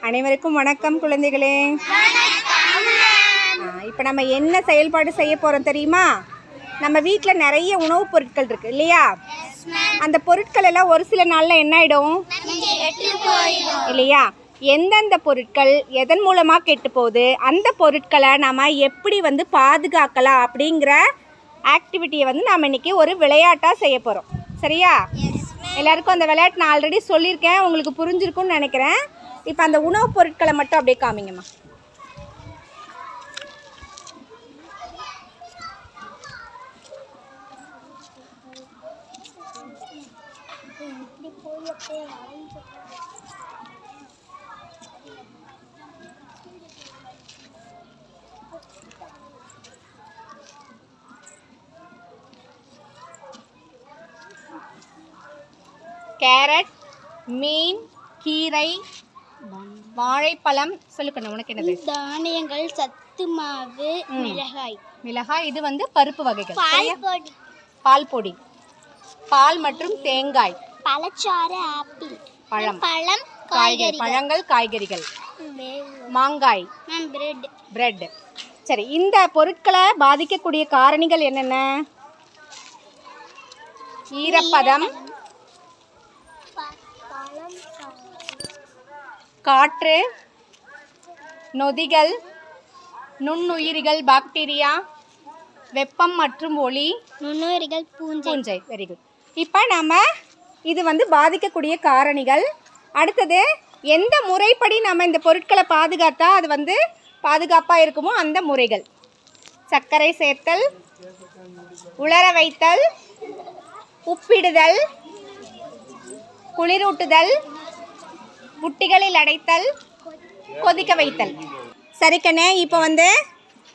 அனைவருக்கும் வணக்கம் குழந்தைகளே. இப்போ நம்ம என்ன செயல்பாடு செய்ய போகிறோம் தெரியுமா? நம்ம வீட்டில் நிறைய உணவுப் பொருட்கள் இருக்கு இல்லையா? அந்த பொருட்கள் எல்லாம் ஒரு சில நாளில் என்ன ஆயிடும்? இல்லையா? எந்தெந்த பொருட்கள் எதன் மூலமாக கெட்டு போகுது? அந்த பொருட்களை நம்ம எப்படி வந்து பாதுகாக்கலாம் அப்படிங்கிற ஆக்டிவிட்டியை வந்து நாம் இன்னைக்கு ஒரு விளையாட்டாக செய்ய போகிறோம் சரியா? எல்லாருக்கும் அந்த விளையாட்டு நான் ஆல்ரெடி சொல்லியிருக்கேன் உங்களுக்கு புரிஞ்சிருக்கும்னு நினைக்கிறேன். இப்போ அந்த உணவுப் பொருட்களை மட்டும் அப்படியே காமிங்கம்மா. கேரட் மீன் கீரை வாழைப்பழம். சொல்லுக்கணும் உனக்கு என்னது தானியங்கள் சத்து மாவு மிளகாய். மிளகாய் இது வந்து பருப்பு வகைகள் பால் பொடி. பால் மற்றும் தேங்காய். பழச்சாறு ஆப்பிள். பழம். பழம் காய்கறி பழங்கள் காய்கறிகள். மாங்காய். பிரெட். பிரெட். சரி இந்த பொருட்களை பாதிக்கக்கூடிய காரணிகள் என்னென்ன? ஈரப்பதம். காற்று நொதிகள் நுண்ணுயிரிகள் பாக்டீரியா வெப்பம் மற்றும் ஒளி நுண்ணுயிரிகள் பூஞ்சை. பூஞ்சை. வெரி குட் இப்போ நம்ம இது வந்து பாதிக்கக்கூடிய காரணிகள். அடுத்தது எந்த முறைப்படி நம்ம இந்த பொருட்களை பாதுகாத்தா அது வந்து பாதுகாப்பாக இருக்குமோ அந்த முறைகள். சர்க்கரை சேர்த்தல் உலர வைத்தல் உப்பிடுதல் குளிரூட்டுதல் புட்டிகளில் அடைத்தல் கொதிக்க வைத்தல். சரிக்கண்ணே இப்போ வந்து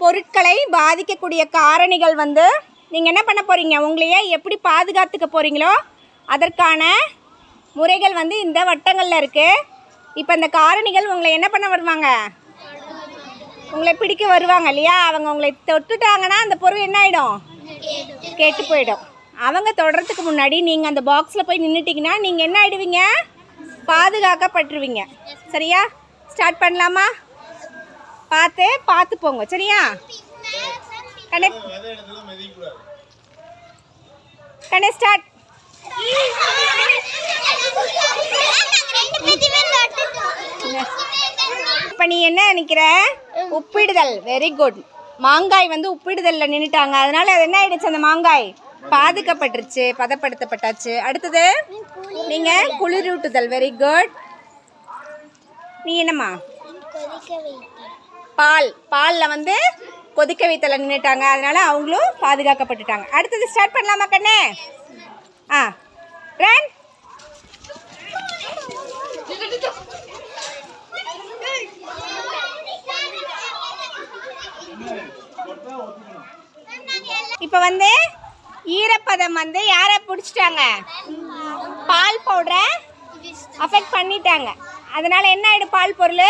பொருட்களை பாதிக்கக்கூடிய காரணிகள் வந்து நீங்கள் என்ன பண்ண போகிறீங்க உங்களையே எப்படி பாதுகாத்துக்க போகிறீங்களோ அதற்கான முறைகள் வந்து இந்த வட்டங்களில் இருக்குது இப்போ இந்த காரணிகள் உங்களை என்ன பண்ண வருவாங்க? உங்களை பிடிக்க வருவாங்க இல்லையா? அவங்க உங்களை தொட்டுட்டாங்கன்னா அந்த பொருள் என்ன ஆகிடும் கெட்டு போயிடும். அவங்க தொடறதுக்கு முன்னாடி நீங்கள் அந்த பாக்ஸில் போய் நின்றுட்டிங்கன்னா நீங்கள் என்ன ஆகிடுவீங்க பாதுகாக்கப்பட்டுருவீங்க. சரியா? ஸ்டார்ட் பண்ணலாமா? பார்த்து பார்த்து போங்க. சரியா? கண்ணே கண்ணே ஸ்டார்ட் இப்போ நீ என்ன நினைக்கிற? உப்பிடுதல். வெரி குட் மாங்காய் வந்து உப்பிடுதலில் நின்றுட்டாங்க அதனால அது என்ன ஆயிடுச்சு அந்த மாங்காய்? பாதுகாப்பட்டுருச்சு பதப்படுத்தப்பட்டாச்சு. அடுத்தது நீங்கள் குளிரூட்டுதல். வெரி குட் நீ என்னம்மா? பால். பாலில் வந்து கொதிக்க வைத்தல நின்றுட்டாங்க அதனால அவங்களும் பாதுகாக்கப்பட்டுட்டாங்க. அடுத்தது ஸ்டார்ட் பண்ணலாமா கண்ணே? ஆ. ரன் இப்போ வந்து ஈரப்பதம் வந்து யாரை பிடிச்சிட்டாங்க? பால் பவுடரை அஃபெக்ட் பண்ணிட்டாங்க. அதனால என்ன ஆயிடும்? பால் பொருள்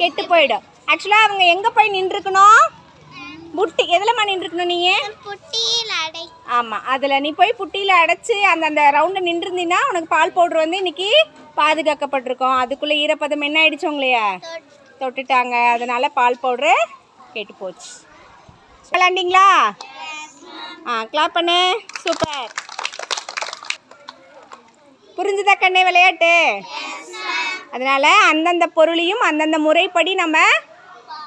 கெட்டு போயிடும். ஆக்சுவலாக அவங்க எங்கே போய் நின்றுக்கணும்? புட்டி எதுலம்மா நின்றுக்கணும் நீ? புட்டியில் அடை. ஆமாம் அதில் நீ போய் புட்டியில் அடைச்சி அந்த அந்த ரவுண்டு நின்றுருந்தீங்கன்னா உனக்கு பால் பவுடர் வந்து இன்னைக்கு பாதுகாக்கப்பட்டிருக்கும். அதுக்குள்ளே ஈரப்பதம் என்ன ஆயிடுச்சு உங்களைய? தொட்டுட்டாங்க. அதனால பால் பவுட்ரு கெட்டு போச்சு. விளாண்டிங்களா ஆ கிளாப் பண்ணு. சூப்பர். புரிஞ்சுதா கண்ணே விளையாட்டு? அதனால அந்தந்த பொருளையும் அந்தந்த முறைப்படி நம்ம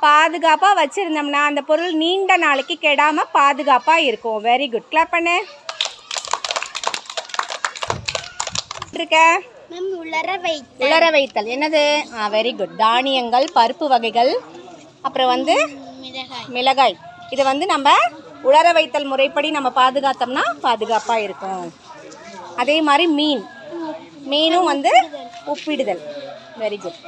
பாதுகாப்பாக வச்சுருந்தோம்னா அந்த பொருள் நீண்ட நாளைக்கு கெடாமல் பாதுகாப்பாக இருக்கும். வெரி குட் கிளாப் பண்ணு. இருக்க மேம் உலர வைத்தல். என்னது? ஆ வெரி குட் தானியங்கள் பருப்பு வகைகள் அப்புறம் வந்து மிளகாய். இதை வந்து நம்ம உலர வைத்தல் முறைப்படி நம்ம பாதுகாத்தோம்னா பாதுகாப்பாக இருக்கும். அதே மாதிரி மீன். மீனும் வந்து உப்பிடுதல் வெரி குட்